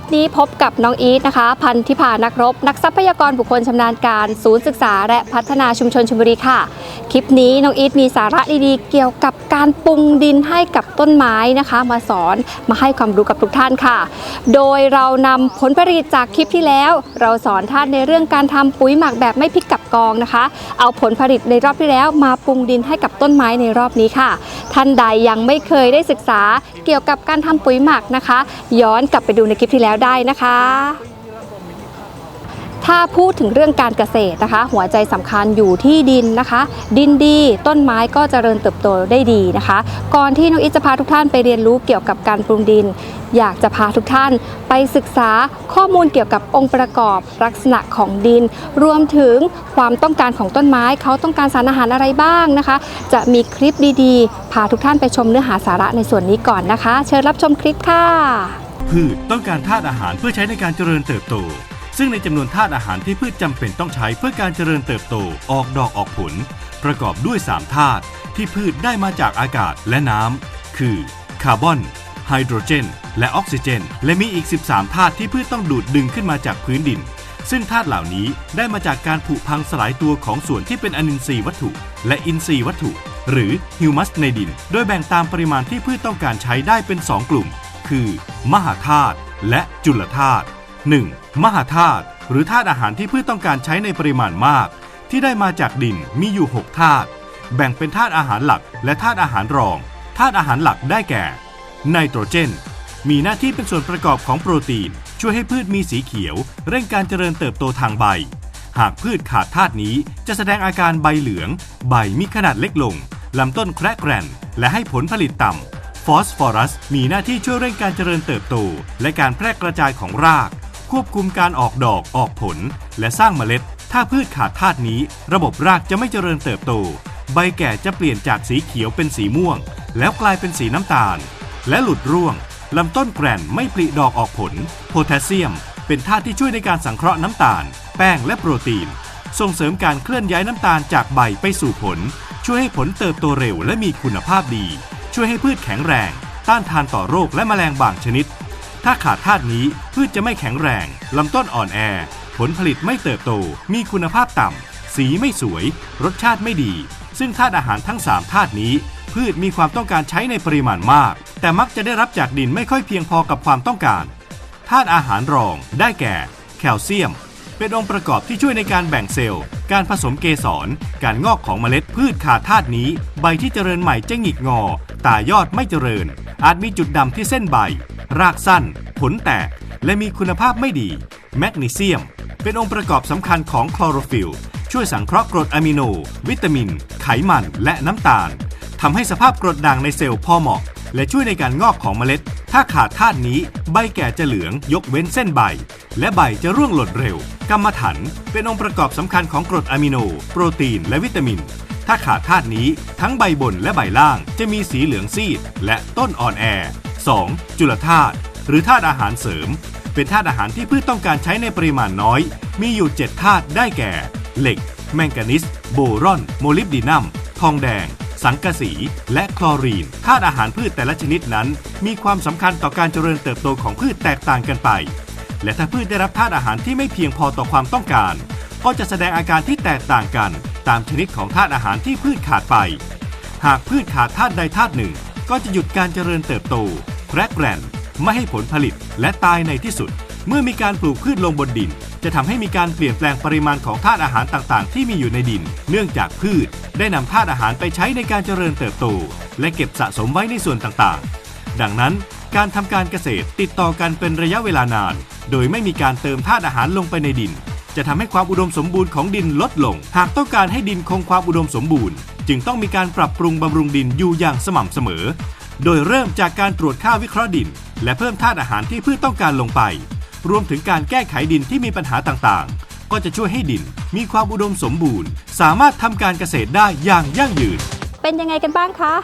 คลิปนี้พบกับน้องอีทนะคะ พันธิพานักรบ นักทรัพยากรบุคคลชำนาญการ ศูนย์ศึกษา และพัฒนาชุมชนชลบุรีค่ะ คลิปนี้น้องอีทมีสาระดีๆ เกี่ยวกับการปรุงดินให้กับต้นไม้นะคะ มาสอนมาให้ความรู้กับทุกท่านค่ะ โดยเรานำผลผลิตจากคลิปที่แล้ว เราสอนท่านในเรื่องการทำปุ๋ยหมักแบบไม่พลิกกับกองนะคะ เอาผลผลิตในรอบที่แล้ว มาปรุงดินให้กับต้นไม้ในรอบนี้ค่ะ ท่านใดยังไม่เคยได้ศึกษาเกี่ยวกับการทำปุ๋ยหมักนะคะ ย้อนกลับไปดูในคลิปที่แล้วได้นะคะ ถ้าพูดถึงเรื่องการเกษตรนะคะ หัวใจสำคัญอยู่ที่ดินนะคะ ดินดีต้นไม้ก็เจริญเติบโตได้ดีนะคะ ก่อนที่น้องอิจะพาทุกท่านไปเรียนรู้เกี่ยวกับการปรุงดิน อยากจะพาทุกท่านไปศึกษาข้อมูลเกี่ยวกับองค์ประกอบลักษณะของดิน รวมถึงความต้องการของต้นไม้เขาต้องการสารอาหารอะไรบ้างนะคะ จะมีคลิปดีๆ พาทุกท่านไปชมเนื้อหาสาระในส่วนนี้ก่อนนะคะ เชิญรับชมคลิปค่ะ พืชต้องการธาตุอาหารเพื่อใช้ในการเจริญเติบโต ซึ่งในจำนวนธาตุอาหารที่พืชจำเป็นต้องใช้เพื่อการเจริญเติบโตออกดอกออกผล ประกอบด้วย 3 ธาตุที่พืชได้มาจากอากาศและน้ำคือคาร์บอนไฮโดรเจน และออกซิเจน และมีอีก 13 ธาตุที่พืชต้องดูดดึงขึ้นมาจากพื้นดิน ซึ่งธาตุเหล่านี้ได้มาจากการผุพังสลายตัวของส่วนที่เป็นอนินทรีย์วัตถุ และอินทรีย์วัตถุ หรือฮิวมัสในดิน โดยแบ่งตามปริมาณที่พืชต้องการใช้ได้เป็น 2 กลุ่ม คือ มหาธาตุและจุลธาตุ 1. มหาธาตุหรือธาตุอาหารที่พืชต้องการใช้ในปริมาณมาก ที่ได้มาจากดินมีอยู่ 6 ธาตุแบ่งเป็นธาตุอาหารหลักและธาตุอาหารรองธาตุอาหารหลักได้แก่ไนโตรเจน มีหน้าที่เป็นส่วนประกอบของโปรตีน ช่วยให้พืชมีสีเขียว เร่งการเจริญเติบโตทางใบ หากพืชขาดธาตุนี้จะแสดงอาการใบเหลือง ใบมีขนาดเล็กลงลำต้นแคระแกรนและให้ผลผลิตต่ำ ฟอสฟอรัสมีหน้าที่ช่วยเร่งการเจริญเติบโต และการแพร่กระจายของราก ควบคุมการออกดอกออกผล และสร้างเมล็ด ถ้าพืชขาดธาตุนี้ ระบบรากจะไม่เจริญเติบโต ใบแก่จะเปลี่ยนจากสีเขียวเป็นสีม่วง แล้วกลายเป็นสีน้ำตาล และหลุดร่วงลำต้นแกรนไม่ผลิดอกออกผล โพแทสเซียม เป็นธาตุที่ช่วยในการสังเคราะห์น้ำตาล แป้งและโปรตีน ส่งเสริมการเคลื่อนย้ายน้ำตาลจากใบไปสู่ผล ช่วยให้ผลเติบโตเร็วและมีคุณภาพดี ช่วยให้พืชแข็งแรง ต้านทานต่อโรคและแมลงบางชนิด ถ้าขาดธาตุนี้พืชจะไม่แข็งแรงลำต้นอ่อนแอ ผลผลิตไม่เติบโต มีคุณภาพต่ำสีไม่สวย รสชาติไม่ดี ซึ่งธาตุอาหารทั้ง 3 ธาตุนี้ พืชมีความต้องการใช้ในปริมาณมาก แต่มักจะได้รับจากดินไม่ค่อยเพียงพอกับความต้องการธาตุอาหารรองได้แก่ แคลเซียม เป็นองค์ประกอบที่ช่วยในการแบ่งเซลล์ การผสมเกสร การงอกของเมล็ดพืชขาดธาตุนี้ ใบที่เจริญใหม่จะหงิกงอ ตายอดไม่เจริญ อาจมีจุดดำที่เส้นใบ รากสั้น ผลแตก และมีคุณภาพไม่ดี แมกนีเซียม เป็นองค์ประกอบสำคัญของคลอโรฟิลล์ช่วยสังเคราะห์กรดอะมิโน วิตามิน ไขมัน และน้ำตาลทำให้สภาพกรดด่างในเซลล์พอเหมาะ และช่วยในการงอกของเมล็ด ถ้าขาดธาตุนี้ ใบแก่จะเหลืองยกเว้นเส้นใบ และใบจะร่วงหล่นเร็ว กรรมถัน เป็นองค์ประกอบสำคัญของกรดอะมิโน โปรตีน และวิตามิน ถ้าขาดธาตุนี้ทั้งใบบนและใบล่างจะมีสีเหลืองซีด และต้นอ่อนแอ 2. จุลธาตุหรือธาตุอาหารเสริม เป็นธาตุอาหารที่พืชต้องการใช้ในปริมาณน้อย มีอยู่ 7 ธาตุได้แก่ เหล็ก แมงกานิส โบรอน โมลิบดีนัม ทองแดง สังกะสี และคลอรีน ธาตุอาหารพืชแต่ละชนิดนั้น มีความสำคัญต่อการเจริญเติบโตของพืชแตกต่างกันไป และถ้าพืชได้รับธาตุอาหารที่ไม่เพียงพอต่อความต้องการ ก็จะแสดงอาการที่แตกต่างกัน ตามชนิดของธาตุอาหารที่พืชขาดไป หากพืชขาดธาตุใดธาตุหนึ่ง ก็จะหยุดการเจริญเติบโตแครกแกรนไม่ให้ผลผลิตและตายในที่สุด เมื่อมีการปลูกพืชลงบนดิน จะทำให้มีการเปลี่ยนแปลงปริมาณของธาตุอาหารต่างๆ ที่มีอยู่ในดิน เนื่องจากพืช ได้นำธาตุอาหารไปใช้ในการเจริญเติบโต และเก็บสะสมไว้ในส่วนต่างๆ ดังนั้นการทำการเกษตรติดต่อกันเป็นระยะเวลานาน โดยไม่มีการเติมธาตุอาหารลงไปในดิน จะทำให้ความอุดมสมบูรณ์ของดินลดลง หากต้องการให้ดินคงความอุดมสมบูรณ์ จึงต้องมีการปรับปรุงบำรุงดินอยู่อย่างสม่ำเสมอ โดยเริ่มจากการตรวจค่าวิเคราะห์ดิน และเพิ่มธาตุอาหารที่พืชต้องการลงไป รวมถึงการแก้ไขดินที่มีปัญหาต่างๆ ก็จะช่วยให้ดินมีความอุดมสมบูรณ์ สามารถทำการเกษตรได้อย่างยั่งยืน เป็นยังไงกันบ้างคะ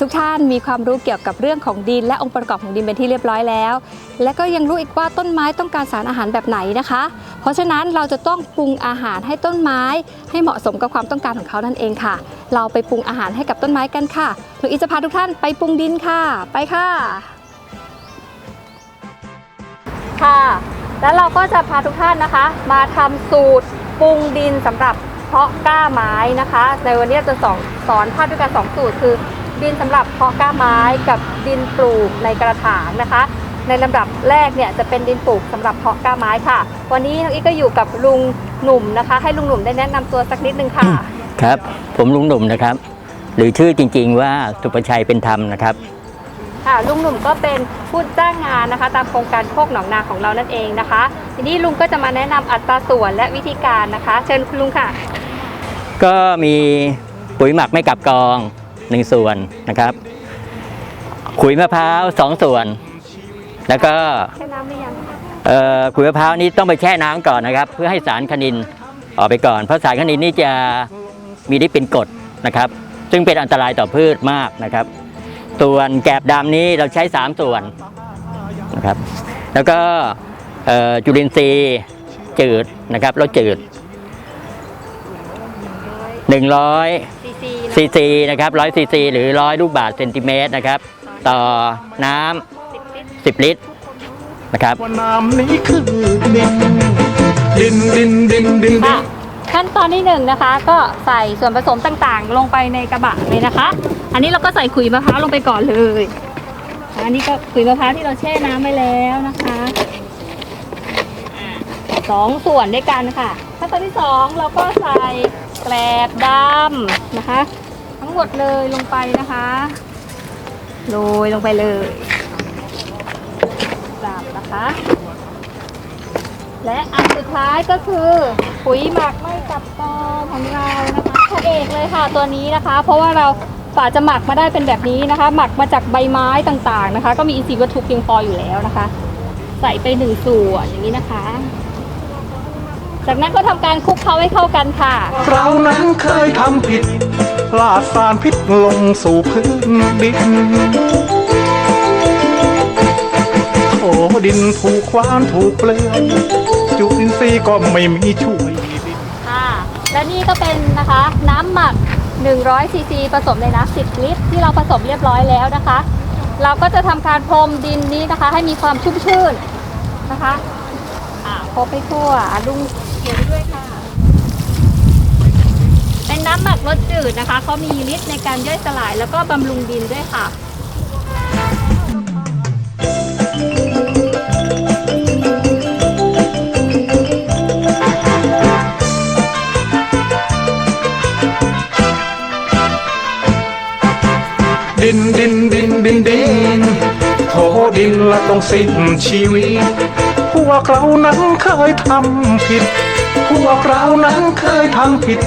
ทุกท่านมีความรู้เกี่ยวกับเรื่องของดิน และองค์ประกอบของดินเป็นที่เรียบร้อยแล้ว และก็ยังรู้อีกว่าต้นไม้ต้องการสารอาหารแบบไหนนะคะ เพราะฉะนั้นเราจะต้องปรุงอาหารให้ต้นไม้ ให้เหมาะสมกับความต้องการของเขานั่นเองค่ะ เราไปปรุงอาหารให้กับต้นไม้กันค่ะหนูอีจะพาทุกท่านไปปรุงดินค่ะ ไปค่ะ ค่ะ แล้วเราก็จะพาทุกท่านนะคะ มาทำสูตรปรุงดินสำหรับเพาะกล้าไม้นะคะ ในวันนี้เราจะสอนสอนท่านด้วยกันสองสูตรคือ ดินสำหรับเพาะกล้าไม้กับดินปลูกในกระถางนะคะ ในลำดับแรกเนี่ยจะเป็นดินปลูกสำหรับเพาะกล้าไม้ค่ะ วันนี้น้องอีกก็อยู่กับลุงหนุ่มนะคะ ให้ลุงหนุ่มได้แนะนำตัวสักนิดนึงค่ะ ครับ ผมลุงหนุ่มนะครับ หรือชื่อจริง ๆ ว่าสุประชัยเป็นธรรมนะครับค่ะลุงหนุ่มก็เป็นผู้จ้างงานนะคะ ตามโครงการโคกหนองนาของเรานั่นเองนะคะ ทีนี้ลุงก็จะมาแนะนำอัตราส่วนและวิธีการนะคะ เชิญคุณลุงค่ะ ก็มีปุ๋ยหมักไม่กลับกอง หนึ่งส่วนนะครับขุยมะพร้าวสองส่วน แล้วก็แค่น้ำหรือยังเอ่อขุยมะพร้าวนี้ต้องไปแช่น้ำก่อนนะครับ เพื่อให้สารคณินออกไปก่อน เพราะสารคณินนี่จะมีได้เป็นกรดนะครับ ซึ่งเป็นอันตรายต่อพืชมากนะครับ ส่วนแกบดำนี้เราใช้ 3 ส่วนนะครับ แล้วก็เอ่อจุลินทรีย์จืดนะครับรสจืด 100 ซีซีซีซีนะครับ100ซีซีหรือ100ลูกบาศก์เซนติเมตรนะครับ ต่อน้ำ10ลิตรนะครับว่าน้ำนี้คือดินดินดินดินดินดิน ค่ะขั้นตอนที่หนึ่งนะคะ ก็ใส่ส่วนผสมต่างๆ ลงไปในกระบะเลยนะคะ อันนี้เราก็ใส่ขุยมะพร้าวลงไปก่อนเลยอันนี้ก็ขุยมะพร้าวที่เราแช่น้ำไปแล้วนะคะอ่าสองส่วนด้วยกันค่ะขั้นตอนที่สองเราก็ใส่แกลบดำนะคะทั้ งหมดเลยลงไปนะคะโรยลงไปเลยจับนะคะ และอันสุดท้ายก็คือปุ๋ยหมักไม่กลับกอของเรานะคะพระเอกเลยค่ะตัวนี้นะคะ เพราะว่าเราฝ่าจะหมักมาได้เป็นแบบนี้นะคะ หมักมาจากใบไม้ต่างๆนะคะ ก็มีอินทรีย์วัตถุเพียงพออยู่แล้วนะคะ ใส่ไปหนึ่งส่วนอย่างนี้นะคะ จากนั้นก็ทำการคลุกเคล้าให้เข้ากันค่ะ เรานั้นเคยทำผิด ลาดสารพิษลงสู่พื้นดินโอ้ดินถูกควานถูกเปลือยจุลินทรีย์ก็ไม่มีช่วยค่ะ และนี่ก็เป็นนะคะน้ำหมัก 100ซีซีผสมในน้ำ10 ลิตร ที่เราผสมเรียบร้อยแล้วนะคะ เราก็จะทำการพรมดินนี้นะคะ ให้มีความชุ่มชื่นนะคะอ่าพรมไปทั่วลุงเห็นด้วยค่ะ น้ำหมักรสจืดนะคะเขามีฤทธิ์ในการย่อยสลายแล้วก็บำรุงดินด้วยค่ะดินดินดินดินดินโถดินละต้องสิ้นชีวิต พวกเรานั้นเคยทำผิด พวกเรานั้นเคยทำผิด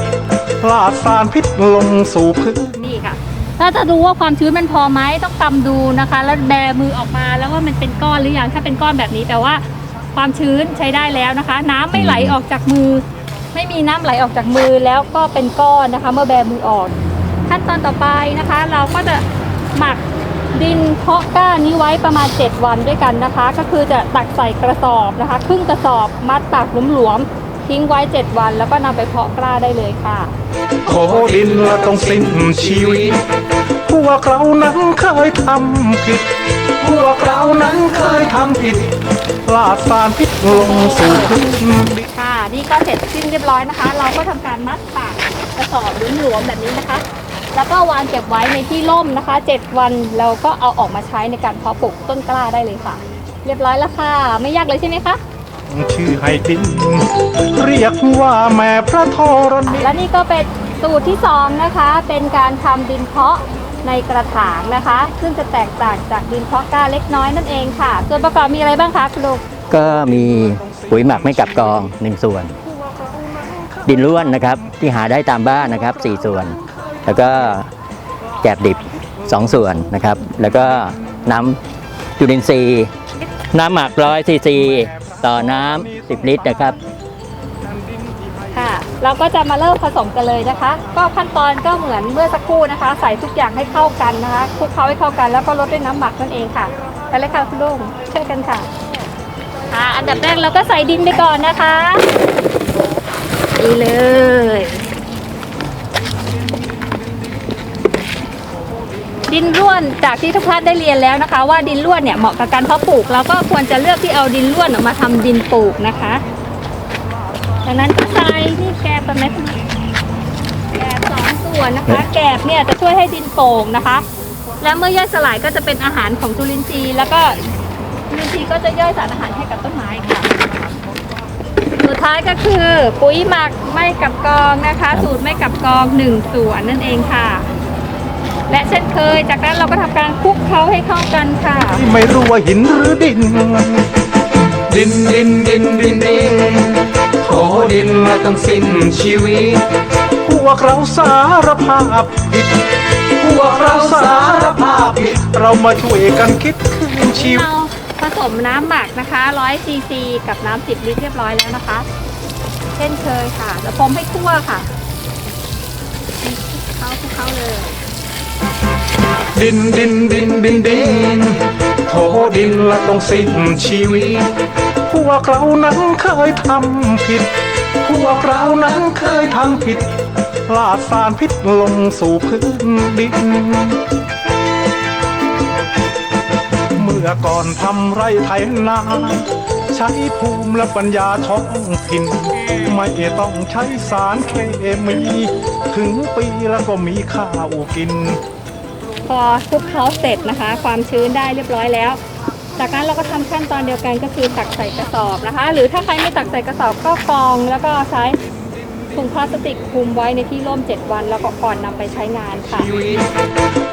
ลาดสารพิษลงสู่พื้นนี่ค่ะ ถ้าจะดูว่าความชื้นมันพอไหมต้องกำดูนะคะ แล้วแบมือออกมาแล้วว่ามันเป็นก้อนหรือยังถ้าเป็นก้อนแบบนี้แต่ว่าความชื้นใช้ได้แล้วนะคะ น้ำไม่ไหลออกจากมือ ไม่มีน้ำไหลออกจากมือแล้วก็เป็นก้อนนะคะ เมื่อแบมือออก ขั้นตอนต่อไปนะคะ เราก็จะหมักดินเพาะก้านี้ไว้ประมาณ 7 วันด้วยกันนะคะ ก็คือจะตักใส่กระสอบนะคะ ครึ่งกระสอบมัดปากหลวมๆ ทิ้งไว้ 7 วัน แล้วก็นำไปเพาะกล้าได้เลยค่ะโถดินละต้องสิ้นชีวิต พวกเรานั้นเคยทำผิด พวกเรานั้นเคยทำผิดลาดสารพิษลงสู่พื้นดิน ค่ะ นี่ก็เสร็จสิ้นเรียบร้อยนะคะ เราก็ทำการมัดปากกระสอบหลวมๆแบบนี้นะคะ แล้วก็วางเก็บไว้ในที่ร่มนะคะ 7 วันเราก็เอาออกมาใช้ในการเพาะปลูกต้นกล้าได้เลยค่ะ เรียบร้อยแล้วค่ะ ไม่ยากเลยใช่ไหมคะ ชื่อให้ดิน เรียกว่าแม่พระธรณีและนี่ก็เป็นสูตรที่สองนะคะ เป็นการทำดินเพาะในกระถางนะคะ ซึ่งจะแตกต่างจากดินเพาะกล้าเล็กน้อยนั่นเองค่ะ ส่วนประกอบมีอะไรบ้างคะคุณลุงก็มีปุ๋ยหมักไม่กลับกองหนึ่งส่วน ดินร่วนนะครับที่หาได้ตามบ้านนะครับสี่ส่วน แล้วก็แกบดิบสองส่วนนะครับ แล้วก็น้ำจุลินทรีย์น้ำหมักร้อยซีซี ต่อน้ำ10 ลิตรนะครับ ค่ะ เราก็จะมาเริ่มผสมกันเลยนะคะ ก็ขั้นตอนก็เหมือนเมื่อสักครู่นะคะ ใส่ทุกอย่างให้เข้ากันนะคะคลุกเคล้าให้เข้ากันแล้วก็ลดด้วยน้ำหมักนั่นเองค่ะไปเลยค่ะคุณลุงช่วยกันค่ะค่ะ อันดับแรกเราก็ใส่ดินไปก่อนนะคะนี่เลย ดดินร่วนจากที่ทุกท่านได้เรียนแล้วนะคะ ว่าดินร่วนเนี่ยเหมาะกับการเพาะปลูกเราก็ควรจะเลือกที่เอาดินร่วนออกมาทำดินปลูกนะคะดังนั้นก็ใส่นี่แกบเป็นเม็ดแกบสองส่วนนะคะ แกบเนี่ยจะช่วยให้ดินโป่งนะคะ และเมื่อย่อยสลายก็จะเป็นอาหารของจุลินทรีย์แล้วก็จุลินทรีย์ก็จะย่อยสารอาหารให้กับต้นไม้ค่ะสุดท้ายก็คือ ปุ๋ยหมักไม่กับกองนะคะ สูตรไม่กับกองหนึ่งส่วนนั่นเองค่ะ และเช่นเคย จากนั้นเราก็ทำการคลุกเคล้าให้เข้ากันค่ะที่ไม่รู้ว่าหินหรือดิน ดินดินดินดินดินโถดินละต้องสิ้นชีวิตพวกเราสารภาพผิดพวกเราสารภาพผิดเรามาช่วยกันคิดคืนชีวิต เราผสมน้ำหมักนะคะ100ซีซีกับน้ำ10ลิตรเรียบร้อยแล้วนะคะ เช่นเคยค่ะ แล้วพรมให้ทั่วค่ะคลุกเข้าคลุกเข้าเลย ดินดินดินดินดินโถดินละต้องสิ้นชีวิต พวกเรานั้นเคยทำผิด พวกเรานั้นเคยทำผิดลาดสารพิษลงสู่พื้นดิน เมื่อก่อนทำไรไถนา ใช้ภูมิและปัญญาท้องถิ่น ไม่ต้องใช้สารเคมี ถึงปีแล้วก็มีข้าวกิน พอคลุกเคล้าเสร็จนะคะ ความชื้นได้เรียบร้อยแล้ว จากนั้นเราก็ทำขั้นตอนเดียวกันก็คือตักใส่กระสอบนะคะ หรือถ้าใครไม่ตักใส่กระสอบก็กรองแล้วก็ใช้ถุงพลาสติกคลุมไว้ในที่ร่ม 7 วันแล้วก็ก่อนนำไปใช้งานค่ะ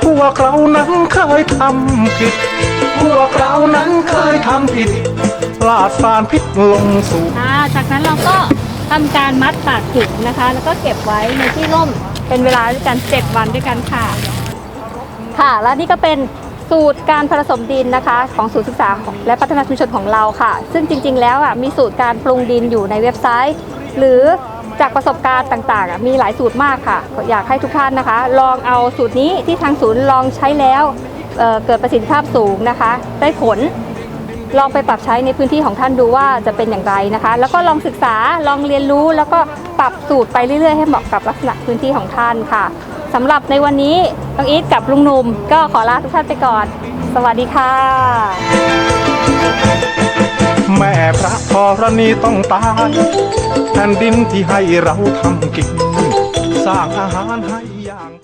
พวกเรานั้นเคยทำผิด พวกเรานั้นเคยทำผิด ลาดสารพิษลงสู่ค่ะจากนั้นเราก็ ทำการมัดปากจุกนะคะ แล้วก็เก็บไว้ในที่ร่มเป็นเวลาด้วยกัน 7 วันด้วยกันค่ะ ค่ะและนี่ก็เป็นสูตรการผสมดินนะคะของศูนย์ศึกษาและพัฒนาชุมชนของเราค่ะ ซึ่งจริง ๆ แล้วอะมีสูตรการปรุงดินอยู่ในเว็บไซต์ หรือจากประสบการณ์ต่างๆอะมีหลายสูตรมากค่ะ อยากให้ทุกท่านนะคะ ลองเอาสูตรนี้ที่ทางศูนย์ลองใช้แล้วเเกิดประสิทธิภาพสูงนะคะ ได้ผล ลองไปปรับใช้ในพื้นที่ของท่านดูว่าจะเป็นอย่างไรนะคะ แล้วก็ลองศึกษาลองเรียนรู้ แล้วก็ปรับสูตรไปเรื่อยๆให้เหมาะกับลักษณะพื้นที่ของท่านค่ะสำหรับในวันนี้น้องอีทกับลุงหนุ่ม ก็ขอลาทุกท่านไปก่อน สวัสดีค่ะ แม่พระธรณีต้องตายแผ่นดินที่ให้เราทำกิน สร้างอาหารให้อย่าง